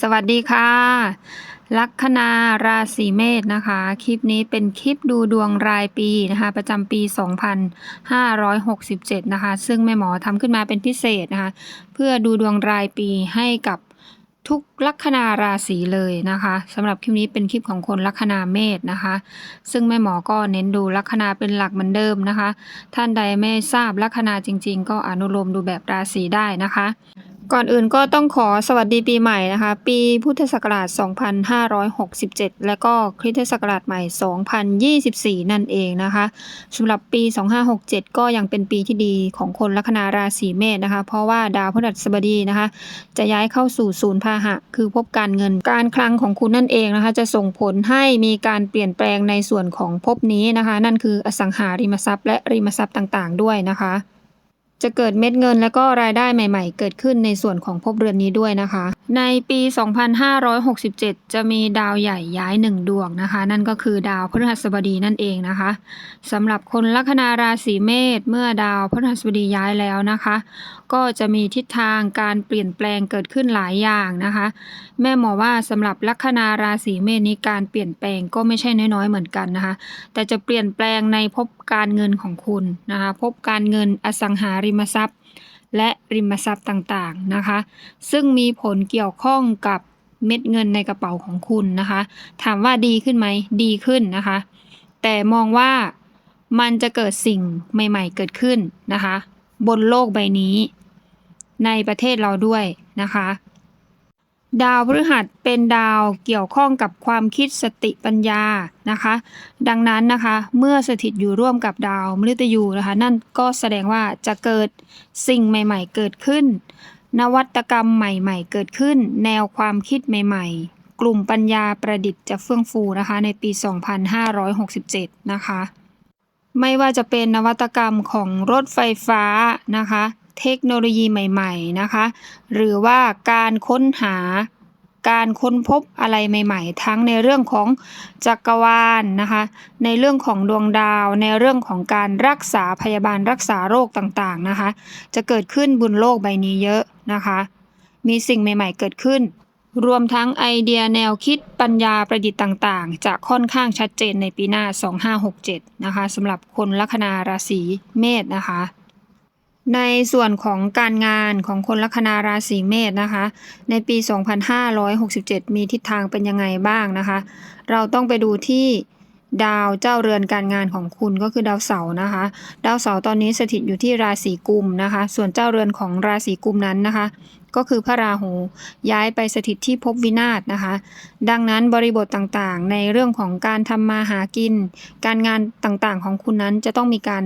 สวัสดีค่ะ ลัคนาราศีเมษนะคะ คลิปนี้เป็นคลิปดูดวงรายปีนะคะ ประจำปี 2567 นะคะ ซึ่งแม่หมอทำขึ้นมาเป็นพิเศษนะคะ เพื่อดูดวงรายปีให้กับทุกลัคนาราศีเลยนะคะสำหรับคลิปนี้เป็นคลิปของคนลัคนาเมษนะคะ ซึ่งแม่หมอก็เน้นดูลัคนาเป็นหลักเหมือนเดิมนะคะ ท่านใดไม่ทราบลัคนาจริง ๆ ก็อนุโลมดูแบบราศีได้นะคะ ก่อนอื่นก็ต้องขอสวัสดีปีใหม่นะคะ ปีพุทธศักราช 2567 และก็คริสตศักราชใหม่ 2024 นั่นเองนะคะสำหรับปี 2567 ก็ยังเป็นปีที่ดีของคนลัคนาราศีเมษนะคะ เพราะว่าดาวพฤหัสบดีนะคะ จะย้ายเข้าสู่ศูนย์พาหะ คือภพการเงินการคลังของคุณนั่นเองนะคะ จะส่งผลให้มีการเปลี่ยนแปลงในส่วนของภพนี้นะคะ นั่นคืออสังหาริมทรัพย์และริมทรัพย์ต่าง ๆ ด้วยนะคะ จะเกิดเม็ดเงินและก็รายได้ใหม่ ๆ เกิดขึ้นในส่วนของภพเรือนนี้ด้วยนะคะ ในปี 2567 จะมีดาวใหญ่ย้ายหนึ่งดวงนะคะ นั่นก็คือดาวพฤหัสบดีนั่นเองนะคะสำหรับคนลัคนาราศีเมษเมื่อดาวพฤหัสบดีย้ายแล้วนะคะ ก็จะมีทิศทางการเปลี่ยนแปลงเกิดขึ้นหลายอย่างนะคะ แม่หมอว่าสำหรับลัคนาราศีเมษนี้การเปลี่ยนแปลงก็ไม่ใช่น้อยๆเหมือนกันนะคะ แต่จะเปลี่ยนแปลงในภพการเงินของคุณนะคะภพการเงินอสังหาริมทรัพย์ และริมทรัพย์ต่างๆนะคะ ซึ่งมีผลเกี่ยวข้องกับเม็ดเงินในกระเป๋าของคุณนะคะ ถามว่าดีขึ้นไหมดีขึ้นนะคะ แต่มองว่ามันจะเกิดสิ่งใหม่ ๆ เกิดขึ้นนะคะ บนโลกใบนี้ ในประเทศเราด้วยนะคะ ดาวพฤหัสเป็นดาวเกี่ยวข้องกับความคิดสติปัญญานะคะ ดังนั้นนะคะเมื่อสถิตอยู่ร่วมกับดาวมฤตยูนะคะ นั่นก็แสดงว่าจะเกิดสิ่งใหม่ ๆ เกิดขึ้น นวัตกรรมใหม่ ๆ เกิดขึ้น แนวความคิดใหม่ ๆ กลุ่มปัญญาประดิษฐ์จะเฟื่องฟูนะคะ ในปี 2567 นะคะ ไม่ว่าจะเป็นนวัตกรรมของรถไฟฟ้านะคะ เทคโนโลยีใหม่ๆนะคะ หรือว่าการค้นหาการค้นพบอะไรใหม่ๆ ทั้งในเรื่องของจักรวาลนะคะ ในเรื่องของดวงดาว ในเรื่องของการรักษาพยาบาลรักษาโรคต่างๆนะคะ จะเกิดขึ้นบนโลกใบนี้เยอะนะคะ มีสิ่งใหม่ๆเกิดขึ้น รวมทั้งไอเดียแนวคิดปัญญาประดิษฐ์ต่างๆ จะค่อนข้างชัดเจนในปีหน้า 2567 นะคะสำหรับคนลัคนาราศีเมษนะคะ ในส่วนของการงานของคนลัคนาราศีเมษนะคะ ในปี 2567 มีทิศทางเป็นยังไงบ้างนะคะ เราต้องไปดูที่ดาวเจ้าเรือนการงานของคุณก็คือดาวเสาร์นะคะ ดาวเสาร์ตอนนี้สถิตอยู่ที่ราศีกุมนะคะ ส่วนเจ้าเรือนของราศีกุมนั้นนะคะ ก็คือพระราหูย้ายไปสถิตที่ภพวินาศนะคะ ดังนั้นบริบทต่างๆ ในเรื่องของการทำมาหากิน การงานต่างๆของคุณนั้นจะต้องมีการ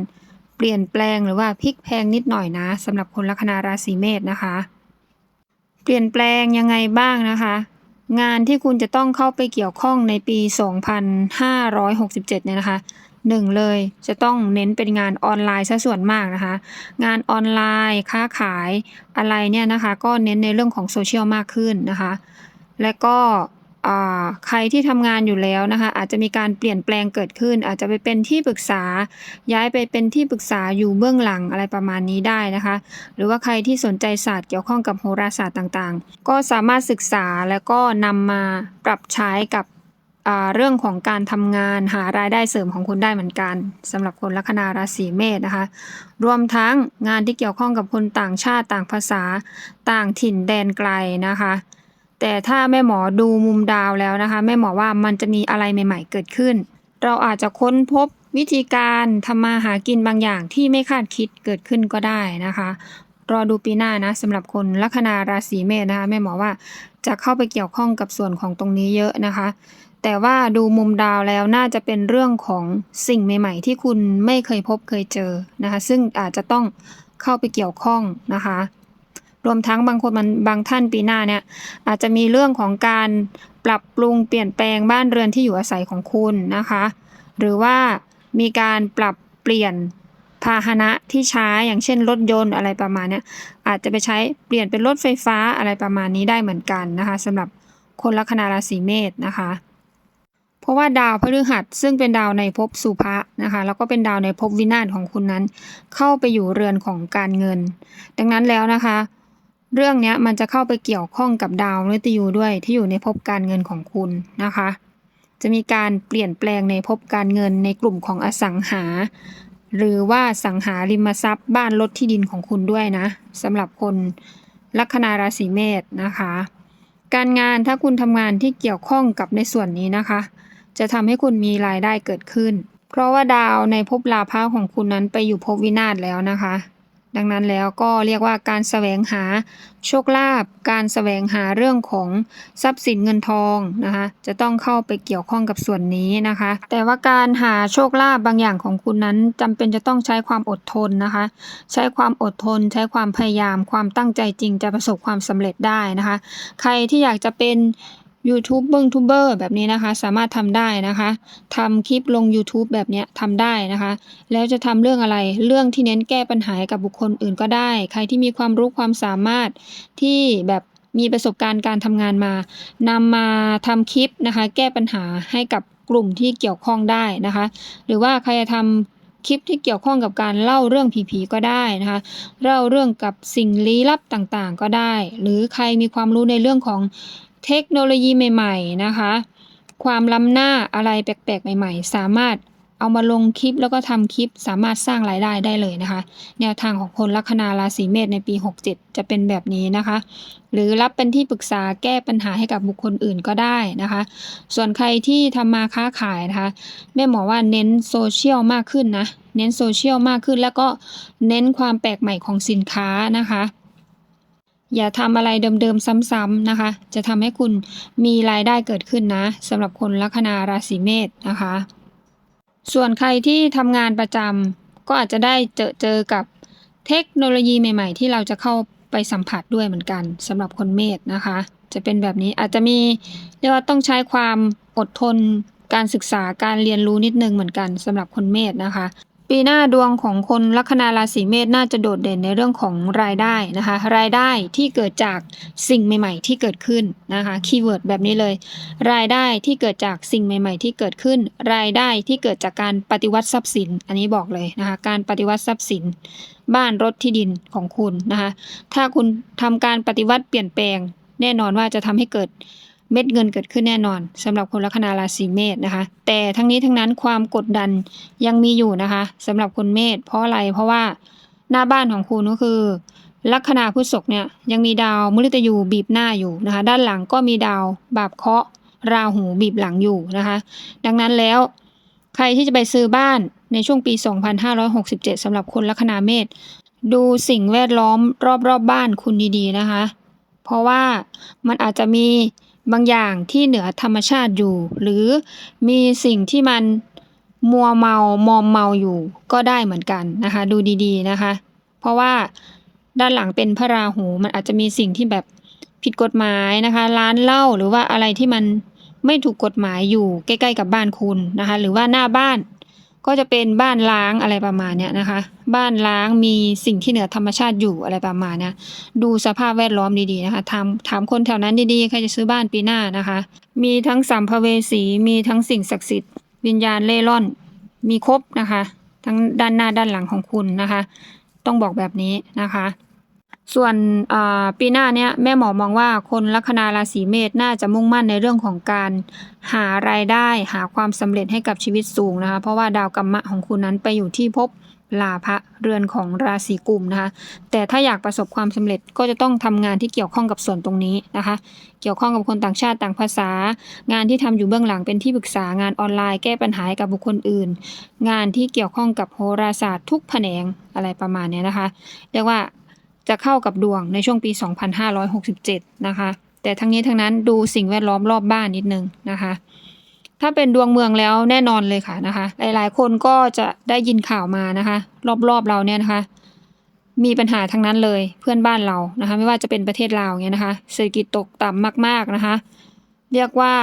เปลี่ยนแปลงหรือว่าพลิกแพงนิดหน่อยนะสำหรับคนลัคนาราศีเมษนะคะ เปลี่ยนแปลงยังไงบ้างนะคะ งานที่คุณจะต้องเข้าไปเกี่ยวข้องในปี 2567 เนี่ยนะคะหนึ่งเลยจะต้องเน้นเป็นงานออนไลน์ซะส่วนมากนะคะ งานออนไลน์ค้าขายอะไรเนี่ยนะคะ ก็เน้นในเรื่องของโซเชียลมากขึ้นนะคะ และก็ ใครที่ทำงานอยู่แล้วนะคะ อาจจะมีการเปลี่ยนแปลงเกิดขึ้น อาจจะไปเป็นที่ปรึกษา ย้ายไปเป็นที่ปรึกษาอยู่เบื้องหลังอะไรประมาณนี้ได้นะคะ หรือว่าใครที่สนใจศาสตร์เกี่ยวข้องกับโหราศาสตร์ต่างๆ ก็สามารถศึกษาแล้วก็นำมาปรับใช้กับเรื่องของการทำงานหารายได้เสริมของคุณได้เหมือนกันสำหรับคนลัคนาราศีเมษนะคะ รวมทั้งงานที่เกี่ยวข้องกับคนต่างชาติต่างภาษาต่างถิ่นแดนไกลนะคะ แต่ถ้าแม่หมอดูมุมดาวแล้วนะคะ แม่หมอว่ามันจะมีอะไรใหม่ ๆ เกิดขึ้น เราอาจจะค้นพบวิธีการทำมาหากินบางอย่างที่ไม่คาดคิดเกิดขึ้นก็ได้นะคะ รอดูปีหน้านะสำหรับคนลัคนาราศีเมษนะคะ แม่หมอว่าจะเข้าไปเกี่ยวข้องกับส่วนของตรงนี้เยอะนะคะ แต่ว่าดูมุมดาวแล้วน่าจะเป็นเรื่องของสิ่งใหม่ ๆ ที่คุณไม่เคยพบเคยเจอนะคะ ซึ่งอาจจะต้องเข้าไปเกี่ยวข้องนะคะ รวมทั้งบางคนมันบางท่านปีหน้าเนี่ยอาจจะมีเรื่องของการปรับปรุงเปลี่ยนแปลงบ้านเรือนที่อยู่อาศัยของคุณนะคะ หรือว่ามีการปรับเปลี่ยนพาหนะที่ใช้อย่างเช่นรถยนต์อะไรประมาณนี้อาจจะไปใช้เปลี่ยนเป็นรถไฟฟ้าอะไรประมาณนี้ได้เหมือนกันนะคะสำหรับคนลัคนาราศีเมษนะคะ เพราะว่าดาวพฤหัสซึ่งเป็นดาวในภพสุภะนะคะแล้วก็เป็นดาวในภพวินาศของคุณนั้น เข้าไปอยู่เรือนของการเงิน ดังนั้นแล้วนะคะ เรื่องนี้มันจะเข้าไปเกี่ยวข้องกับดาวมฤตยูด้วยที่อยู่ในภพการเงินของคุณนะคะ จะมีการเปลี่ยนแปลงในภพการเงินในกลุ่มของอสังหา หรือว่าสังหาริมทรัพย์ บ้านรถที่ดินของคุณด้วยนะสำหรับคนลัคนาราศีเมษนะคะ การงานถ้าคุณทำงานที่เกี่ยวข้องกับในส่วนนี้นะคะ จะทำให้คุณมีรายได้เกิดขึ้น เพราะว่าดาวในภพลาภะของคุณนั้นไปอยู่ภพวินาศแล้วนะคะ ดังนั้นแล้วก็เรียกว่าการแสวงหาโชคลาภการแสวงหาเรื่องของทรัพย์สินเงินทองนะคะจะต้องเข้าไปเกี่ยวข้องกับส่วนนี้นะคะ แต่ว่าการหาโชคลาภบางอย่างของคุณนั้นจำเป็นจะต้องใช้ความอดทนนะคะ ใช้ความอดทน ใช้ความพยายาม ความตั้งใจจริงจะประสบความสำเร็จได้นะคะ ใครที่อยากจะเป็น ยูทูบเบิงทูเบอร์แบบนี้นะคะ สามารถทำได้นะคะทำคลิปลง YouTube แบบนี้ทำได้นะคะ แล้วจะทำเรื่องอะไรเรื่องที่เน้นแก้ปัญหาหกับบุคคลอื่นก็ได้ ใครที่มีความรู้ความสามารถที่แบบมีประสบการณ์การทำงานมานำมาทำคลิปนะคะ แก้ปัญหาให้กับกลุ่มที่เกี่ยวข้องได้นะคะ หรือว่าใครจะทำคลิปที่เกี่ยวข้องกับการเล่าเรื่องผีๆก็ได้นะคะ เล่าเรื่องกับสิ่งลี้ลับต่างๆ ก็ได้ หรือใครมีความรู้ในเรื่องของ เทคโนโลยีใหม่ๆนะคะ ความล้ำหน้าอะไรแปลกๆ ใหม่ๆ สามารถเอามาลงคลิปแล้วก็ทำคลิปสามารถสร้างรายได้ได้เลยนะคะ แนวทางของคนลัคนาราศีเมษในปี 67 จะเป็นแบบนี้นะคะ หรือรับเป็นที่ปรึกษาแก้ปัญหาให้กับบุคคลอื่นก็ได้นะคะ ส่วนใครที่ทำมาค้าขายนะคะแม่หมอว่าเน้นโซเชียลมากขึ้นนะ เน้นโซเชียลมากขึ้นแล้วก็เน้นความแปลกใหม่ของสินค้านะคะ อย่าทำอะไรเดิมๆซ้ำๆนะคะ จะทำให้คุณมีรายได้เกิดขึ้นนะสำหรับคนลัคนาราศีเมษนะคะ ส่วนใครที่ทำงานประจำก็อาจจะได้เจอเจอกับเทคโนโลยีใหม่ ๆ ที่เราจะเข้าไปสัมผัสด้วยเหมือนกันสำหรับคนเมษนะคะ จะเป็นแบบนี้อาจจะมีเรียกว่าต้องใช้ความอดทนการศึกษาการเรียนรู้นิดนึงเหมือนกันสำหรับคนเมษนะคะ ปีหน้าดวงของคนลัคนาราศีเมษน่าจะโดดเด่นในเรื่องของรายได้นะคะ รายได้ที่เกิดจากสิ่งใหม่ ๆ ที่เกิดขึ้นนะคะคีย์เวิร์ดแบบนี้เลย รายได้ที่เกิดจากสิ่งใหม่ ๆ ที่เกิดขึ้น รายได้ที่เกิดจากการปฏิวัติทรัพย์สิน อันนี้บอกเลยนะคะการปฏิวัติทรัพย์สิน บ้านรถที่ดินของคุณนะคะถ้าคุณทำการปฏิวัติเปลี่ยนแปลง แน่นอนว่าจะทำให้เกิด เม็ดเงินเกิดขึ้นแน่นอนสำหรับคนลัคนาราศีเมษนะคะ แต่ทั้งนี้ทั้งนั้นความกดดันยังมีอยู่นะคะสำหรับคนเมษเพราะอะไรเพราะว่าหน้าบ้านของคุณก็คือลัคนาพฤษภเนี่ยยังมีดาวมฤตยูบีบหน้าอยู่นะคะ ด้านหลังก็มีดาวบาปเคาะราหูบีบหลังอยู่นะคะ ดังนั้นแล้วใครที่จะไปซื้อบ้านในช่วงปี 2567สำหรับคนลัคนาเมษดูสิ่งแวดล้อมรอบๆบบ้านคุณดีๆนะคะ เพราะว่ามันอาจจะมี บางอย่างที่เหนือธรรมชาติอยู่ หรือมีสิ่งที่มันมัวเมามอมเมาอยู่ก็ได้เหมือนกันนะคะ ดูดีๆนะคะ เพราะว่าด้านหลังเป็นพระราหูมันอาจจะมีสิ่งที่แบบผิดกฎหมายนะคะ ร้านเหล้าหรือว่าอะไรที่มันไม่ถูกกฎหมายอยู่ใกล้ ๆ กับบ้านคุณนะคะ หรือว่าหน้าบ้าน ก็จะเป็นบ้านล้างอะไรประมาณเนี้ยนะคะ บ้านล้างมีสิ่งที่เหนือธรรมชาติอยู่อะไรประมาณนี้ดูสภาพแวดล้อมดีๆนะคะถามถามคนแถวนั้นดีๆใครจะซื้อบ้านปีหน้านะคะ มีทั้งสัมภเวสีมีทั้งสิ่งศักดิ์สิทธิ์วิญญาณเล่ร่อน มีครบนะคะ ทั้งด้านหน้าด้านหลังของคุณนะคะ ต้องบอกแบบนี้นะคะ ส่วนปีหน้าเนี้ยแม่หมอมองว่าคนลัคนาราศีเมษน่าจะมุ่งมั่นในเรื่องของการหารายได้หาความสำเร็จให้กับชีวิตสูงนะคะเพราะว่าดาวกัมมะของคุณนั้นไปอยู่ที่ภพลาภะเรือนของราศีกุมนะคะ แต่ถ้าอยากประสบความสำเร็จก็จะต้องทำงานที่เกี่ยวข้องกับส่วนตรงนี้นะคะ เกี่ยวข้องกับคนต่างชาติต่างภาษา งานที่ทำอยู่เบื้องหลังเป็นที่ปรึกษางานออนไลน์แก้ปัญหาหกับบุคคลอื่น งานที่เกี่ยวข้องกับโหราศาสตร์ทุกแขนงอะไรประมาณนี้นะคะ เรียกว่า จะเข้ากับดวงในช่วงปี 2567 นะคะ แต่ทั้งนี้ทั้งนั้นดูสิ่งแวดล้อมรอบบ้านนิดนึงนะคะ ถ้าเป็นดวงเมืองแล้วแน่นอนเลยค่ะนะคะ หลายๆ คนก็จะได้ยินข่าวมานะคะ รอบๆเราเนี่ยนะคะ มีปัญหาทั้งนั้นเลยเพื่อนบ้านเรานะคะ ไม่ว่าจะเป็นประเทศลาวเงี้ยนะคะเศรษฐกิจตกต่ำมาก ๆนะคะ เรียกว่า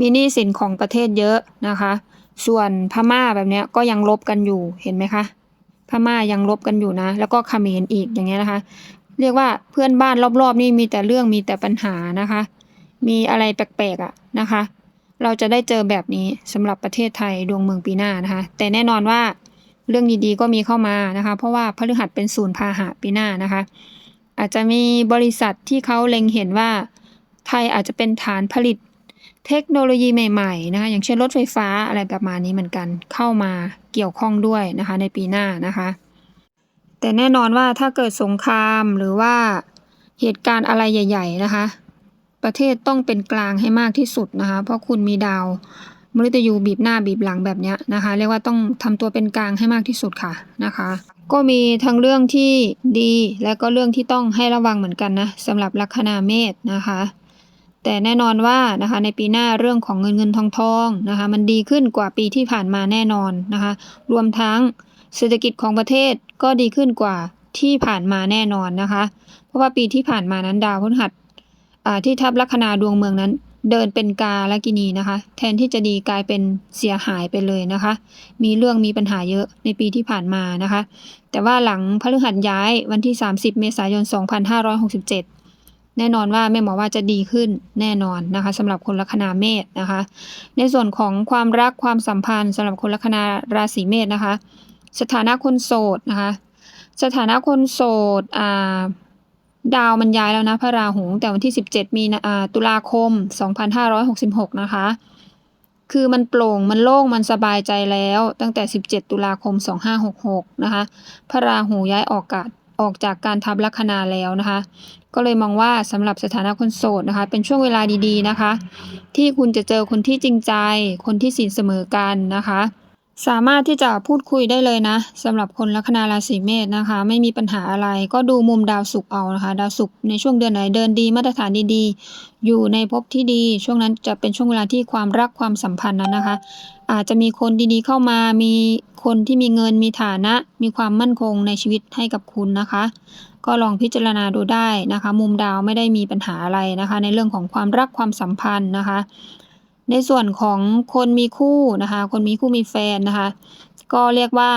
มีหนี้สินของประเทศเยอะนะคะ ส่วนพม่าแบบเนี้ยก็ยังลบกันอยู่เห็นไหมคะ พม่ายังลบกันอยู่นะ แล้วก็เขมรอีกอย่างเงี้ยนะคะ เรียกว่าเพื่อนบ้านรอบๆ นี่มีแต่เรื่องมีแต่ปัญหานะคะ มีอะไรแปลกๆอะนะคะ เราจะได้เจอแบบนี้สำหรับประเทศไทยดวงเมืองปีหน้านะคะ แต่แน่นอนว่าเรื่องดีๆก็มีเข้ามานะคะ เพราะว่าพฤหัสเป็นศูนย์พาหะปีหน้านะคะ อาจจะมีบริษัทที่เขาเล็งเห็นว่าไทยอาจจะเป็นฐานผลิต เทคโนโลยีใหม่ๆนะคะอย่างเช่นรถไฟฟ้าอะไรประมาณนี้เหมือนกันเข้ามาเกี่ยวข้องด้วยนะคะในปีหน้านะคะ แต่แน่นอนว่าถ้าเกิดสงครามหรือว่าเหตุการณ์อะไรใหญ่ ๆนะคะ ประเทศต้องเป็นกลางให้มากที่สุดนะคะ เพราะคุณมีดาวมฤตยูบีบหน้าบีบหลังแบบนี้นะคะ เรียกว่าต้องทำตัวเป็นกลางให้มากที่สุดค่ะนะคะ ก็มีทั้งเรื่องที่ดีและก็เรื่องที่ต้องให้ระวังเหมือนกันนะสำหรับลัคนาเมษนะคะ แต่แน่นอนว่านะคะในปีหน้าเรื่องของเงินเงินทองทองนะคะมันดีขึ้นกว่าปีที่ผ่านมาแน่นอนนะคะรวมทั้งเศรษฐกิจของประเทศก็ดีขึ้นกว่าที่ผ่านมาแน่นอนนะคะ เพราะว่าปีที่ผ่านมานั้นดาวพฤหัสอ่าที่ทับลัคนาดวงเมืองนั้น เดินเป็นกาลกินีนะคะ แทนที่จะดีกลายเป็นเสียหายไปเลยนะคะ มีเรื่องมีปัญหาเยอะในปีที่ผ่านมานะคะ แต่ว่าหลังพฤหัสย้ายวันที่ 30 เมษายน 2567 แน่นอนว่าแม่หมอว่าจะดีขึ้นแน่นอนนะคะสำหรับคนลัคนาเมษนะคะ ในส่วนของความรักความสัมพันธ์สำหรับคนลัคนาราศีเมษนะคะ สถานะคนโสดนะคะ สถานะคนโสดอ่าดาวมันย้ายแล้วนะพระราหูแต่วันที่ 17 มีนาตุลาคม 2566 นะคะ คือมันโปร่งมันโล่งมันสบายใจแล้วตั้งแต่ 17 ตุลาคม 2566 นะคะ พระราหูย้ายออกกาศ ออกจากการทับลัคนาแล้วนะคะ ก็เลยมองว่าสำหรับสถานะคนโสดนะคะ เป็นช่วงเวลาดีๆนะคะ ที่คุณจะเจอคนที่จริงใจ คนที่สินเสมอกันนะคะ สามารถที่จะพูดคุยได้เลยนะสำหรับคนลัคนาราศีเมษนะคะ ไม่มีปัญหาอะไรก็ดูมุมดาวศุกร์เอานะคะ ดาวศุกร์ในช่วงเดือนไหนเดินดีมาตรฐานดีๆ อยู่ในภพที่ดี ช่วงนั้นจะเป็นช่วงเวลาที่ความรักความสัมพันธ์นั้นนะคะ อาจจะมีคนดีๆเข้ามา มีคนที่มีเงิน มีฐานะ มีความมั่นคงในชีวิตให้กับคุณนะคะ ก็ลองพิจารณาดูได้นะคะ มุมดาวไม่ได้มีปัญหาอะไรนะคะ ในเรื่องของความรักความสัมพันธ์นะคะ ในส่วนของคนมีคู่นะคะ คนมีคู่มีแฟนนะคะ ก็เรียกว่า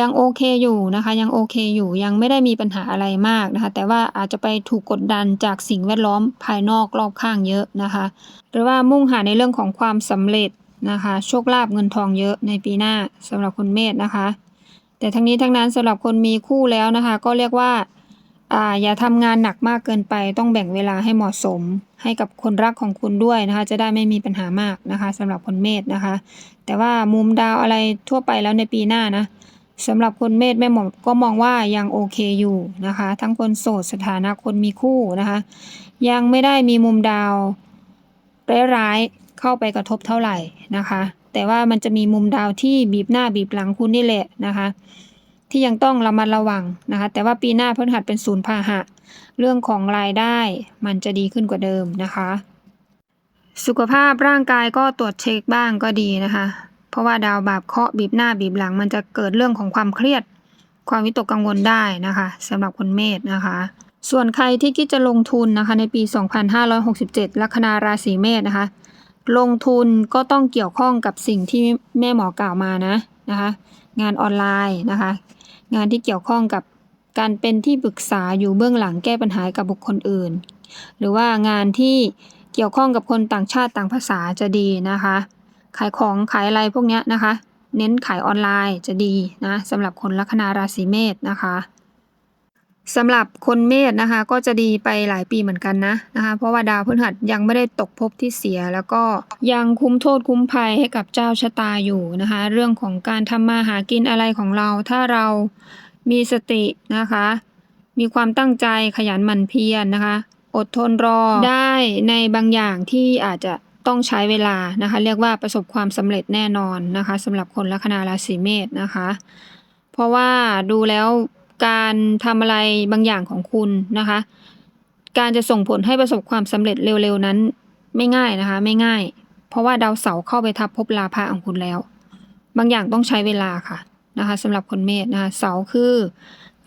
ยังโอเคอยู่นะคะ ยังโอเคอยู่ยังไม่ได้มีปัญหาอะไรมากนะคะ แต่ว่าอาจจะไปถูกกดดันจากสิ่งแวดล้อมภายนอกรอบข้างเยอะนะคะ หรือว่ามุ่งหาในเรื่องของความสำเร็จ นะคะ โชคลาภเงินทองเยอะในปีหน้าสำหรับคนเมษนะคะ แต่ทั้งนี้ทั้งนั้นสำหรับคนมีคู่แล้วนะคะ ก็เรียกว่าอ่าอย่าทำงานหนักมากเกินไป ต้องแบ่งเวลาให้เหมาะสม ให้กับคนรักของคุณด้วยนะคะ จะได้ไม่มีปัญหามากนะคะสำหรับคนเมษนะคะ แต่ว่ามุมดาวอะไรทั่วไปแล้วในปีหน้านะสำหรับคนเมษแม่หมอก็มองว่ายังโอเคอยู่นะคะ ทั้งคนโสดสถานะคนมีคู่นะคะ ยังไม่ได้มีมุมดาวร้าย เข้าไปกระทบเท่าไหร่นะคะ แต่ว่ามันจะมีมุมดาวที่บีบหน้าบีบหลังคุณนี่แหละนะคะ ที่ยังต้องระมัดระวังนะคะ แต่ว่าปีหน้าพฤหัสเป็นศูนย์พาหะ เรื่องของรายได้มันจะดีขึ้นกว่าเดิมนะคะ สุขภาพร่างกายก็ตรวจเช็คบ้างก็ดีนะคะ เพราะว่าดาวบาปเคาะบีบหน้าบีบหลัง มันจะเกิดเรื่องของความเครียด ความวิตกกังวลได้นะคะสำหรับคนเมษนะคะส่วนใครที่คิดจะลงทุนนะคะในปี 2567 ลัคนาราศีเมษนะคะ ลงทุนก็ต้องเกี่ยวข้องกับสิ่งที่แม่หมอกล่าวมานะนะคะ งานออนไลน์นะคะ งานที่เกี่ยวข้องกับการเป็นที่ปรึกษาอยู่เบื้องหลังแก้ปัญหากับบุคคลอื่น หรือว่างานที่เกี่ยวข้องกับคนต่างชาติต่างภาษาจะดีนะคะ ขายของขายอะไรพวกนี้นะคะ เน้นขายออนไลน์จะดีนะสำหรับคนลัคนาราศีเมษนะคะ สำหรับคนเมษนะคะ ก็จะดีไปหลายปีเหมือนกันนะนะคะ เพราะว่าดาวพฤหัสยังไม่ได้ตกภพที่เสีย แล้วก็ยังคุ้มโทษคุ้มภัยให้กับเจ้าชะตาอยู่นะคะ เรื่องของการทำมาหากินอะไรของเรา ถ้าเรามีสตินะคะ มีความตั้งใจขยันหมั่นเพียรนะคะ อดทนรอได้ในบางอย่างที่อาจจะต้องใช้เวลานะคะ เรียกว่าประสบความสำเร็จแน่นอนนะคะสำหรับคนลัคนาราศีเมษนะคะ เพราะว่าดูแล้ว การทำอะไรบางอย่างของคุณนะคะ การจะส่งผลให้ประสบความสำเร็จเร็วๆนั้น ไม่ง่ายนะคะ ไม่ง่าย เพราะว่าดาวเสาร์เข้าไปทับภพลาภะของคุณแล้ว บางอย่างต้องใช้เวลาค่ะนะคะสำหรับคนเมษนะคะเสาร์คือ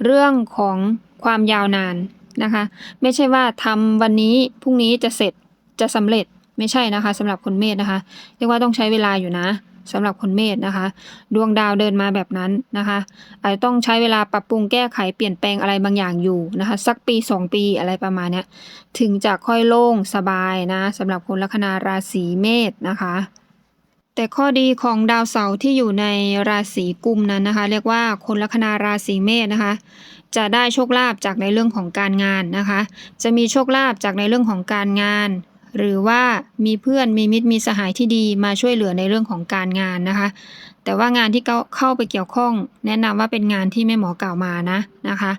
เรื่องของความยาวนานนะคะ ไม่ใช่ว่าทำวันนี้พรุ่งนี้จะเสร็จจะสำเร็จไม่ใช่นะคะสำหรับคนเมษนะคะ เรียกว่าต้องใช้เวลาอยู่นะ สำหรับคนเมษนะคะ ดวงดาวเดินมาแบบนั้นนะคะอาจจะต้องใช้เวลาปรับปรุงแก้ไขเปลี่ยนแปลงอะไรบางอย่างอยู่นะคะ สักปีสองปีอะไรประมาณนี้ถึงจะค่อยโล่งสบายนะสำหรับคนลัคนาราศีเมษนะคะแต่ข้อดีของดาวเสาร์ที่อยู่ในราศีกุมนั้นนะคะ เรียกว่าคนลัคนาราศีเมษนะคะ จะได้โชคลาภจากในเรื่องของการงานนะคะ จะมีโชคลาภจากในเรื่องของการงาน หรือว่ามีเพื่อนมีมิตรมีสหายที่ดีมาช่วยเหลือในเรื่องของการงานนะคะ แต่ว่างานที่เข้าเข้าไปเกี่ยวข้อง แนะนำว่าเป็นงานที่แม่หมอกล่าวมานะนะคะ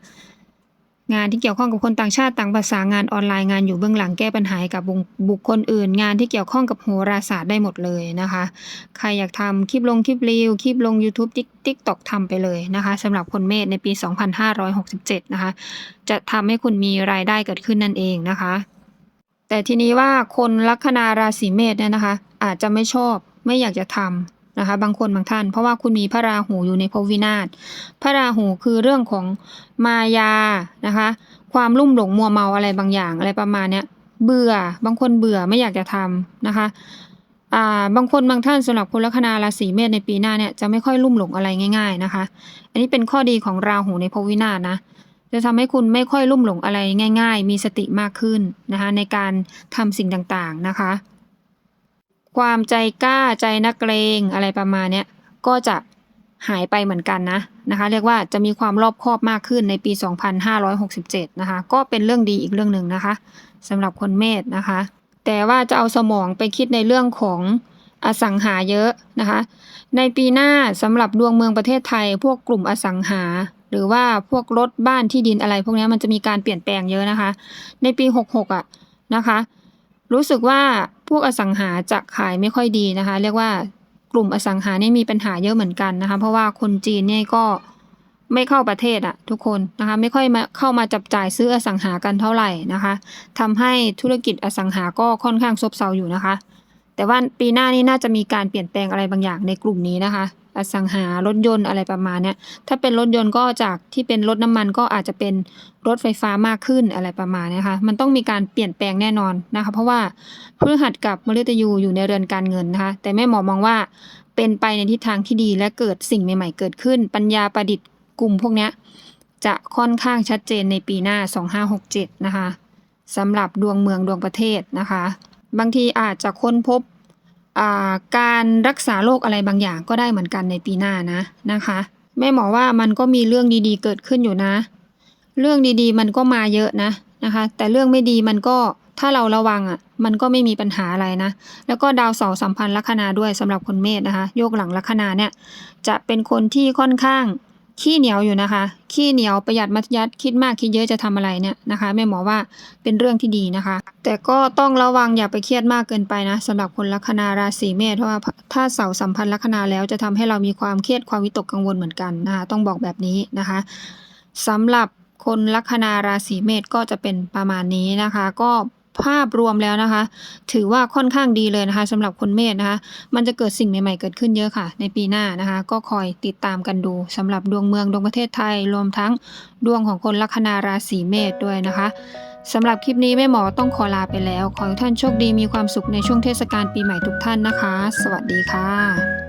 งานที่เกี่ยวข้องกับคนต่างชาติต่างภาษางานออนไลน์งานอยู่เบื้องหลังแก้ปัญหากับบุคคลอื่น งานที่เกี่ยวข้องกับโหราศาสตร์ได้หมดเลยนะคะ ใครอยากทำคลิปลงคลิปรีวคลิปลง YouTube ติ๊กติ๊กตอกทำไปเลยนะคะสำหรับคนเมษในปี 2567 นะคะ จะทำให้คุณมีรายได้เกิดขึ้นนั่นเองนะคะ แต่ทีนี้ว่าคนลัคนาราศีเมษเนี่ยนะคะ อาจจะไม่ชอบไม่อยากจะทำนะคะ บางคนบางท่าน เพราะว่าคุณมีพระราหูอยู่ในภพวินาศพระราหูคือเรื่องของมายานะคะ ความลุ่มหลงมัวเมาอะไรบางอย่างอะไรประมาณเนี้ยเบื่อบางคนเบื่อไม่อยากจะทำนะคะอ่าบางคนบางท่านสำหรับคนลัคนาราศีเมษในปีหน้าเนี่ยจะไม่ค่อยลุ่มหลงอะไรง่าย ๆนะคะ อันนี้เป็นข้อดีของราหูในภพวินาศนะ จะทำให้คุณไม่ค่อยลุ่มหลงอะไรง่าย ๆ มีสติมากขึ้นนะคะในการทำสิ่งต่างๆนะคะ ความใจกล้าใจนักเกรงอะไรประมาณเนี้ยก็จะหายไปเหมือนกันนะนะคะเรียกว่าจะมีความรอบคอบมากขึ้นในปี 2567 นะคะ ก็เป็นเรื่องดีอีกเรื่องหนึ่งนะคะสำหรับคนเมษนะคะ แต่ว่าจะเอาสมองไปคิดในเรื่องของอสังหาเยอะนะคะ ในปีหน้าสำหรับดวงเมืองประเทศไทย พวกกลุ่มอสังหา หรือว่าพวกรถบ้านที่ดินอะไร พวกนี้มันจะมีการเปลี่ยนแปลงเยอะนะคะ ในปี 66อะนะคะ รู้สึกว่าพวกอสังหาจะขายไม่ค่อยดีนะคะ เรียกว่ากลุ่มอสังหาเนี่ยมีปัญหาเยอะเหมือนกันนะคะ เพราะว่าคนจีนเนี่ยก็ไม่เข้าประเทศอะทุกคนนะคะไม่ค่อยมาเข้ามาจับจ่ายซื้ออสังหากันเท่าไหร่นะคะทำให้ธุรกิจอสังหาก็ค่อนข้างซบเซาอยู่นะคะ แต่ว่าปีหน้านี้น่าจะมีการเปลี่ยนแปลงอะไรบางอย่างในกลุ่มนี้นะคะ อสังหารถยนต์อะไรประมาณเนี้ยถ้าเป็นรถยนต์ก็จากที่เป็นรถน้ำมันก็อาจจะเป็นรถไฟฟ้ามากขึ้นอะไรประมาณนี้ค่ะมันต้องมีการเปลี่ยนแปลงแน่นอนนะคะ เพราะว่าพฤหัสกับมฤตยูอยู่ในเรือนการเงินนะคะ แต่แม่หมอมองว่าเป็นไปในทิศทางที่ดีและเกิดสิ่งใหม่ ๆ เกิดขึ้น ปัญญาประดิษฐ์กลุ่มพวกนี้จะค่อนข้างชัดเจนในปีหน้า 2567 นะคะสำหรับดวงเมืองดวงประเทศนะคะ บางทีอาจจะค้นพบ การรักษาโรคอะไรบางอย่างก็ได้เหมือนกันในปีหน้านะนะคะ แม่หมอว่ามันก็มีเรื่องดีๆ เกิดขึ้นอยู่นะ เรื่องดีๆ มันก็มาเยอะนะนะคะ แต่เรื่องไม่ดีมันก็ถ้าเราระวังอะมันก็ไม่มีปัญหาอะไรนะ แล้วก็ดาวเสาร์สัมพันธ์ลัคนาด้วยสำหรับคนเมษนะคะ โยกหลังลัคนาเนี่ยจะเป็นคนที่ค่อนข้าง ขี้เหนียวอยู่นะคะ ขี้เหนียวประหยัดมัธยัติคิดมากคิดเยอะจะทำอะไรเนี่ยนะคะแม่หมอว่าเป็นเรื่องที่ดีนะคะ แต่ก็ต้องระวังอย่าไปเครียดมากเกินไปนะสำหรับคนลัคนาราศีเมษเพราะว่าถ้าเสาสัมพันธ์ลัคนาแล้วจะทำให้เรามีความเครียดความวิตกกังวลเหมือนกันนะคะต้องบอกแบบนี้นะคะสำหรับคนลัคนาราศีเมษก็จะเป็นประมาณนี้นะคะ ก็ ภาพรวมแล้วนะคะ ถือว่าค่อนข้างดีเลยนะคะสำหรับคนเมษนะคะ มันจะเกิดสิ่งใหม่ ๆ เกิดขึ้นเยอะค่ะ ในปีหน้านะคะ ก็คอยติดตามกันดูสำหรับดวงเมืองดวงประเทศไทยรวมทั้งดวงของคนลัคนาราศีเมษด้วยนะคะสำหรับคลิปนี้แม่หมอต้องขอลาไปแล้ว ขอให้ท่านโชคดีมีความสุขในช่วงเทศกาลปีใหม่ทุกท่านนะคะ สวัสดีค่ะ